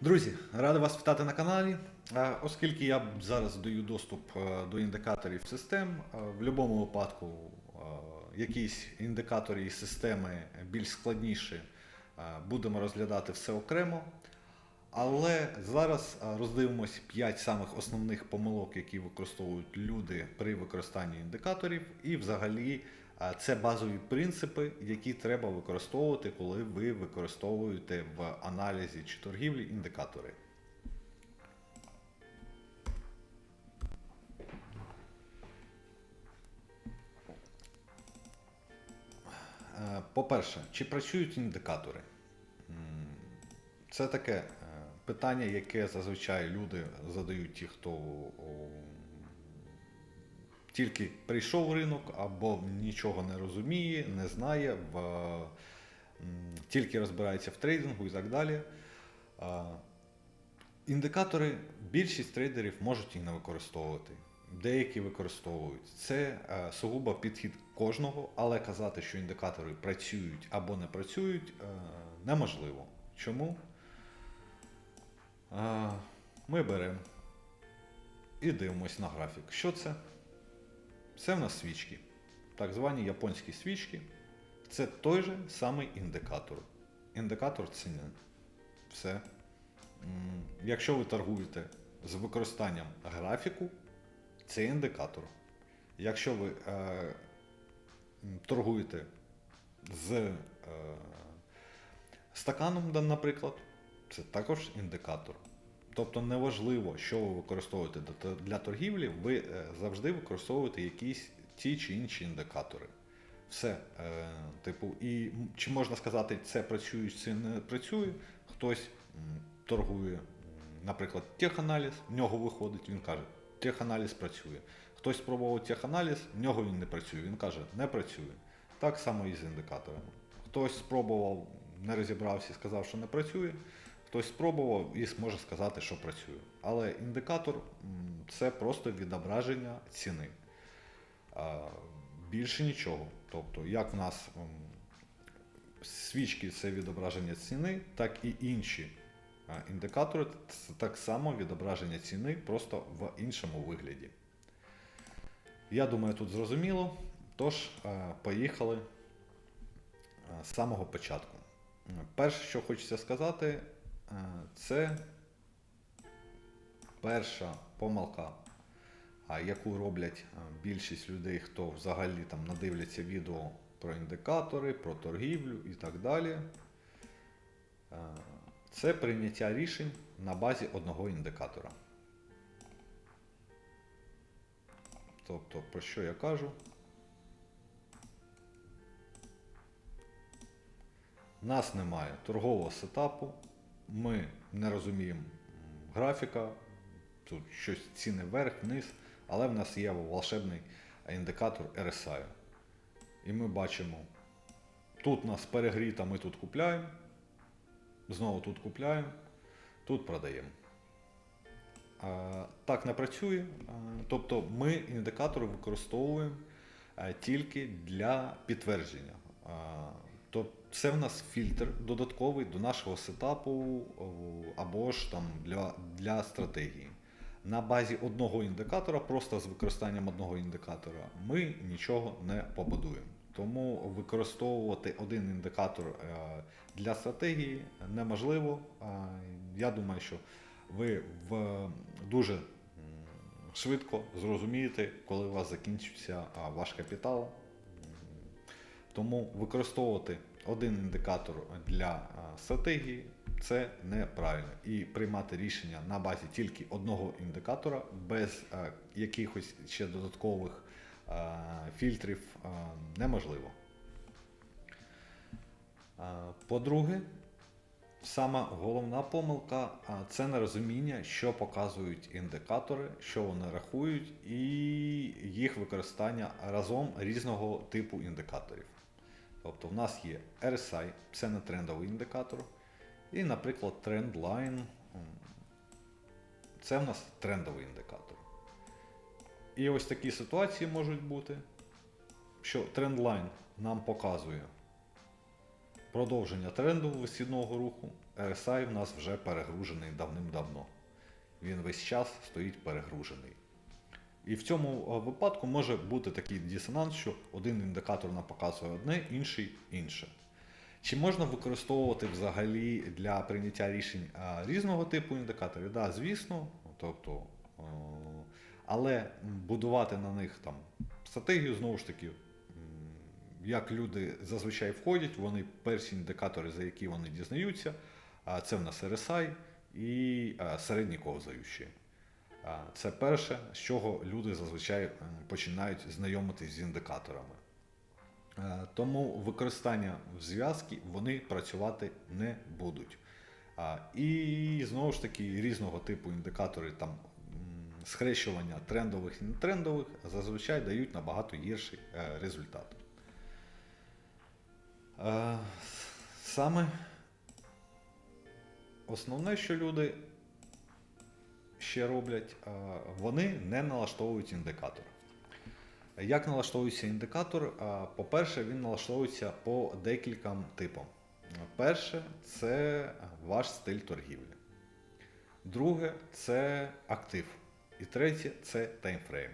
Друзі, радий вас вітати на каналі. Е, Оскільки я зараз даю доступ е, до індикаторів систем, е, в будь-якому випадку якісь індикатори і системи більш складніші, будемо розглядати все окремо. Але зараз роздивимось 5 самих основних помилок, які використовують люди при використанні індикаторів, і взагалі це базові принципи, які треба використовувати, коли ви використовуєте в аналізі чи торгівлі індикатори. Е, По-перше, чи працюють індикатори? Це таке е, питання, яке зазвичай люди задають ті, хто тільки прийшов ринок або нічого не розуміє, не знає, в, тільки розбирається в трейдингу і так далі. Індикатори більшість трейдерів можуть і не використовувати. Деякі використовують. Це е, сугубо підхід кожного, але казати, що індикатори працюють або не працюють, е, неможливо. Чому? Е, ми беремо і дивимось на графік. Що це? Це в нас свічки. Так звані японські свічки. Це той же самий індикатор. Індикатор ціни. Все. Якщо ви торгуєте з використанням графіку, це індикатор. Якщо ви е, торгуєте з е, стаканом, наприклад, це також індикатор. Тобто неважливо, що ви використовуєте для- торгівлі, ви е, завжди використовуєте якісь ті чи інші індикатори. Все, е, типу, і чи можна сказати, це працює, чи не працює. Хтось торгує, наприклад, теханаліз, в нього виходить, він каже, теханаліз працює. Хтось спробував теханаліз, в нього він не працює. Він каже, не працює. Так само і з індикаторами. Хтось спробував, не розібрався і сказав, що не працює. Хтось спробував і зможе сказати, що працює. Але індикатор це просто відображення ціни. Більше нічого. Тобто, як в нас свічки це відображення ціни, так і інші індикатори це так само відображення ціни, просто в іншому вигляді. Я думаю, тут зрозуміло. Тож, поїхали з самого початку. Перше, що хочеться сказати, це перша помилка, яку роблять е, більшість людей, хто взагалі там надивляться відео про індикатори, про торгівлю і так далі. Е, Це прийняття рішень на базі одного індикатора. Тобто, про що я кажу? У нас немає торгового сетапу, ми не розуміємо графіка, тут щось ціни вверх, вниз, але в нас є волшебний індикатор RSI. І ми бачимо, тут нас перегріта, ми тут купляємо, знову тут купляємо, тут продаємо. Так не працює. Тобто ми індикатори використовуємо тільки для підтвердження. Це в нас фільтр додатковий до нашого сетапу або ж там для, для стратегії. На базі одного індикатора, просто з використанням одного індикатора, ми нічого не побудуємо. Тому використовувати один індикатор е, для стратегії неможливо. Я думаю, що ви в дуже швидко зрозумієте, коли у вас закінчиться ваш капітал. Тому використовувати один індикатор для стратегії це неправильно. І приймати рішення на базі тільки одного індикатора без якихось ще додаткових фільтрів неможливо. По-друге, Сама головна помилка це нерозуміння, що показують індикатори, що вони рахують, і їх використання разом різного типу індикаторів. Тобто в нас є RSI, це не трендовий індикатор, і, наприклад, Trendline, це в нас трендовий індикатор. І ось такі ситуації можуть бути, що Trendline нам показує продовження тренду висхідного руху. RSI в нас вже перегружений давним-давно. Він весь час стоїть перегружений. І в цьому е, випадку може бути такий дисонанс, що один індикатор нам показує одне, інший інше. Чи можна використовувати взагалі для прийняття рішень е, різного типу індикаторів? Да, звісно, тобто, е, але будувати на них там стратегію знову ж таки, як люди зазвичай входять, вони перші індикатори, за які вони дізнаються, це в нас RSI і середні ковзаючі. Це перше, з чого люди зазвичай починають знайомитись з індикаторами. Е, Тому використання в зв'язки вони працювати не будуть. І знову ж таки різного типу індикатори там схрещування трендових і нетрендових зазвичай дають набагато гірший е, результат. Е, Саме основне, що люди ще роблять, вони не налаштовують індикатор. Як налаштовується індикатор? По-перше, він налаштовується по декільком типам. Перше це ваш стиль торгівлі. Друге це актив. І третє це таймфрейм.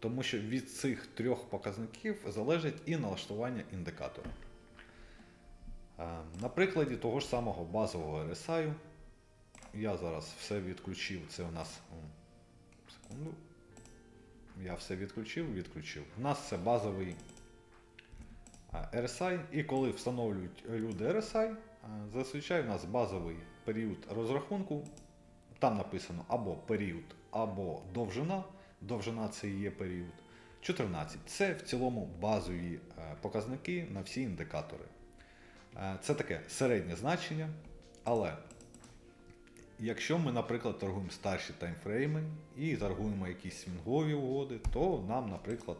Тому що від цих трьох показників залежить і налаштування індикатора. На прикладі того ж самого базового RSI, я зараз все відключив. Це у нас. Секунду. Я все відключив, відключив. У нас це базовий RSI. І коли встановлюють люди RSI, зазвичай у нас базовий період розрахунку. Там написано або період, або довжина. Довжина це є період. 14. Це в цілому базові е, показники на всі індикатори. Е, Це таке середнє значення, але якщо ми, наприклад, торгуємо старші таймфрейми і торгуємо якісь свінгові угоди, то нам, наприклад,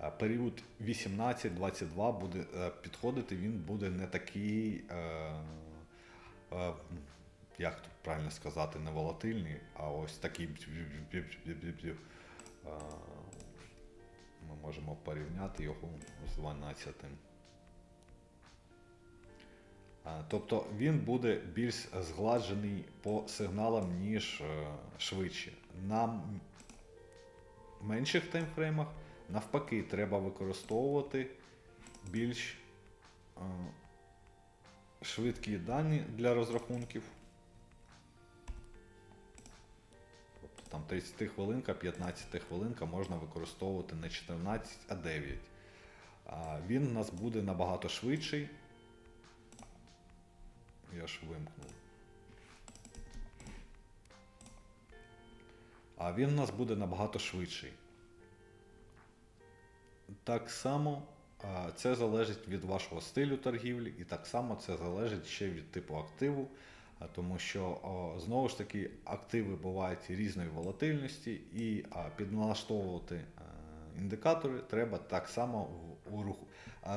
е, період 18-22 буде е, підходити, він буде не такий, е, як тут правильно сказати, не волатильний, а ось такий. Ми можемо порівняти його з 12. А, Тобто він буде більш згладжений по сигналам, ніж е, швидше. На менших таймфреймах навпаки треба використовувати більш е, швидкі дані для розрахунків. Тобто там 30 хвилинка, 15 хвилинка можна використовувати не 14, а 9. Він у нас буде набагато швидший. Я ж вимкнув. А він у нас буде набагато швидший. Так само це залежить від вашого стилю торгівлі, і так само це залежить ще від типу активу, тому що знову ж таки активи бувають різної волатильності, і підналаштовувати е, індикатори треба так само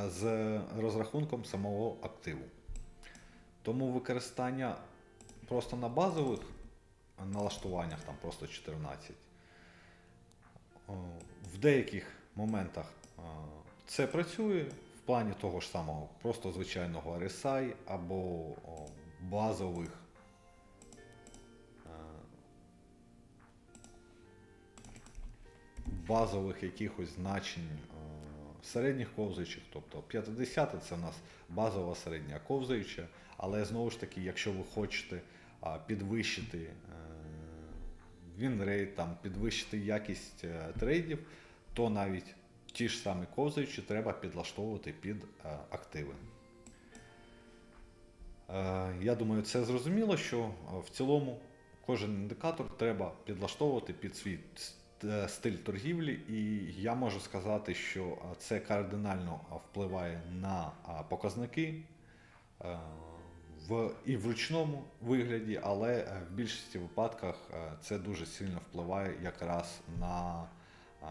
з розрахунком самого активу. Тому використання просто на базових налаштуваннях, там просто 14, в деяких моментах це працює в плані того ж самого, просто звичайного RSI або базових е, базових якихось значень середніх ковзаючих, тобто 50 це в нас базова середня ковзаюча, але знову ж таки, якщо ви хочете підвищити е, вінрейт, там, підвищити якість е, трейдів, то навіть ті ж самі ковзаючі треба підлаштовувати під е, активи. Я думаю, це зрозуміло, що в цілому кожен індикатор треба підлаштовувати під свій стиль торгівлі, і я можу сказати, що е, це кардинально е, впливає на е, показники е, в, і в ручному вигляді, але е, в більшості випадках е, це дуже сильно впливає якраз на. е,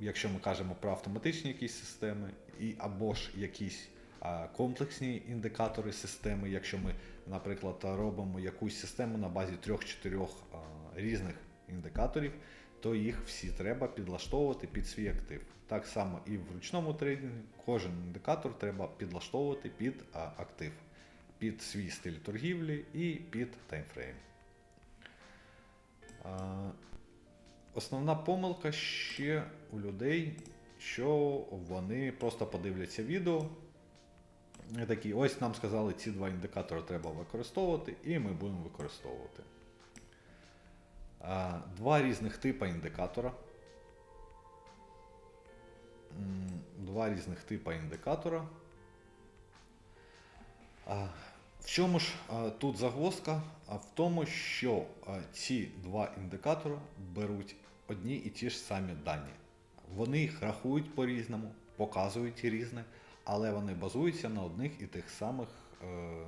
Якщо ми кажемо про автоматичні якісь системи, і або ж якісь комплексні індикатори системи, якщо ми, наприклад, робимо якусь систему на базі трьох-чотирьох різних індикаторів, то їх всі треба підлаштовувати під свій актив. Так само і в ручному трейдингу кожен індикатор треба підлаштовувати під актив, під свій стиль торгівлі і під таймфрейм. Основна помилка ще у людей, що вони просто подивляться відео. Такі, ось нам сказали, ці два індикатори треба використовувати, і ми будемо використовувати. Два різних типи індикатора. Два різних типи індикатора. В чому ж тут загвоздка? В тому, що ці два індикатори беруть одні і ті ж самі дані. Вони їх рахують по-різному, показують різне, але вони базуються на одних і тих самих е,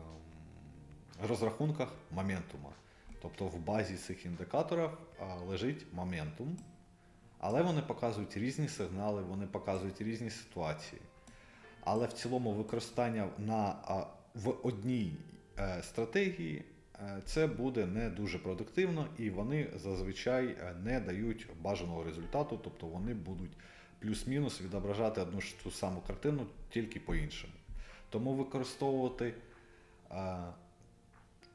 розрахунках моментума. Тобто в базі цих індикаторів лежить моментум, але вони показують різні сигнали, вони показують різні ситуації. Але в цілому використання на, в одній е, стратегії е, це буде не дуже продуктивно, і вони зазвичай е, не дають бажаного результату, тобто вони будуть плюс-мінус відображати одну ж ту саму картину тільки по-іншому. Тому використовувати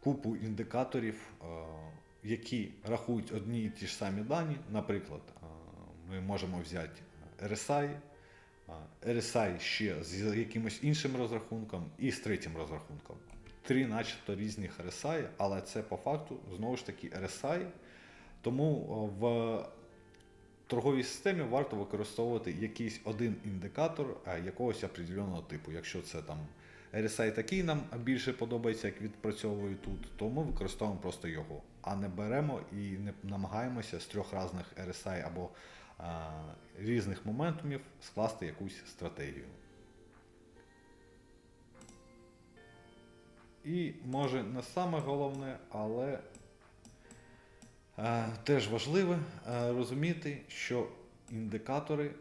купу індикаторів, е, які рахують одні і ті ж самі дані. Наприклад, е, ми можемо взяти RSI, е, RSI ще з якимось іншим розрахунком і з третім розрахунком. Три начебто різних RSI, але це по факту знову ж таки RSI. Тому в торговій системі варто використовувати якийсь один індикатор якогось определеного типу. Якщо це там RSI такий нам більше подобається, як відпрацьовує тут, то ми використовуємо просто його, а не беремо і не намагаємося з трьох різних RSI або а, різних моментумів скласти якусь стратегію. І може не саме головне, але е, теж важливе е, розуміти, що індикатори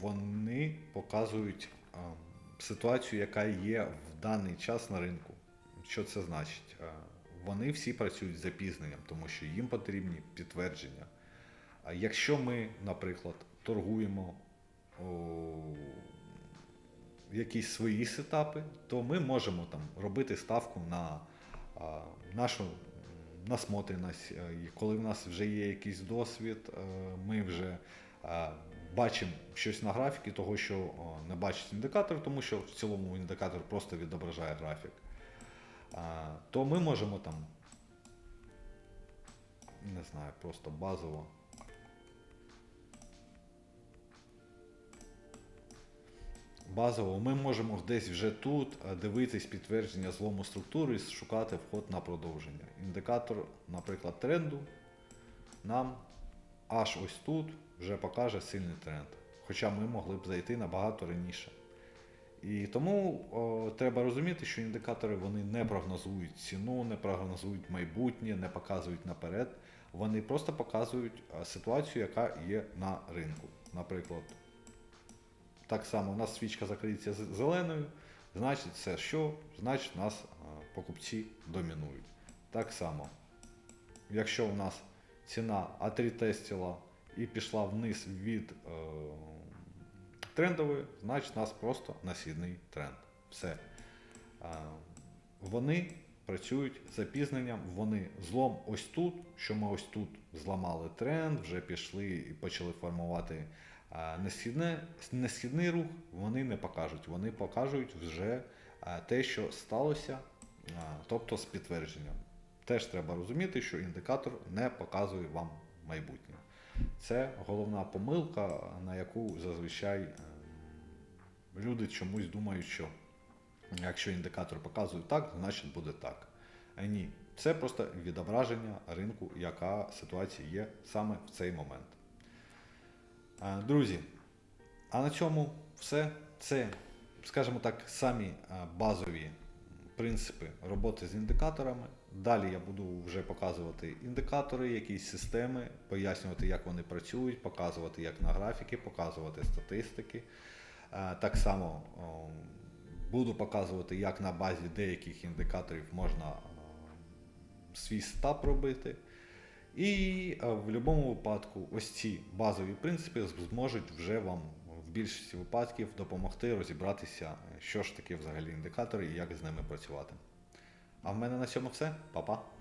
вони показують е, ситуацію, яка є в даний час на ринку. Що це значить? Е, Вони всі працюють з запізненням, тому що їм потрібні підтвердження. Якщо ми, наприклад, торгуємо о, якісь свої сетапи, то ми можемо там робити ставку на а, нашу насмотреність. Е, коли в нас вже є якийсь досвід, е, ми вже бачимо щось на графіки, того, що не бачить індикатор, тому що в цілому індикатор просто відображає графік. То ми можемо там, не знаю, просто базово. Базово ми можемо десь вже тут е, дивитись підтвердження злому структури і шукати вход на продовження. Індикатор, наприклад, тренду нам аж ось тут вже покаже сильний тренд. Хоча ми могли б зайти набагато раніше. І тому о, треба розуміти, що індикатори вони не прогнозують ціну, не прогнозують майбутнє, не показують наперед. Вони просто показують ситуацію, яка є на ринку. Наприклад, так само у нас свічка закриється зеленою, значить це що? Значить нас покупці домінують. Так само, якщо у нас ціна А3 і пішла вниз від е, трендової, значить у нас просто насідний тренд. Все. Е, вони працюють з запізненням, вони злом ось тут, що ми ось тут зламали тренд, вже пішли і почали формувати а, несхідне, несхідний рух, вони не покажуть. Вони покажуть вже а, те, що сталося, а, тобто з підтвердженням. Теж треба розуміти, що індикатор не показує вам майбутнє. Це головна помилка, на яку зазвичай ем, люди чомусь думають, що якщо індикатор показує так, значить буде так. А ні, це просто відображення ринку, яка ситуація є саме в цей момент. Друзі, а на цьому все. Це, скажімо так, самі базові принципи роботи з індикаторами. Далі я буду вже показувати індикатори, якісь системи, пояснювати, як вони працюють, показувати як на графіки, показувати статистики. Е, Так само буду показувати, як на базі деяких індикаторів можна е, свій стап робити. І е, в будь-якому випадку ось ці базові принципи зможуть вже вам в більшості випадків допомогти розібратися, що ж таке взагалі індикатори і як з ними працювати. А в мене на цьому все. Па-па.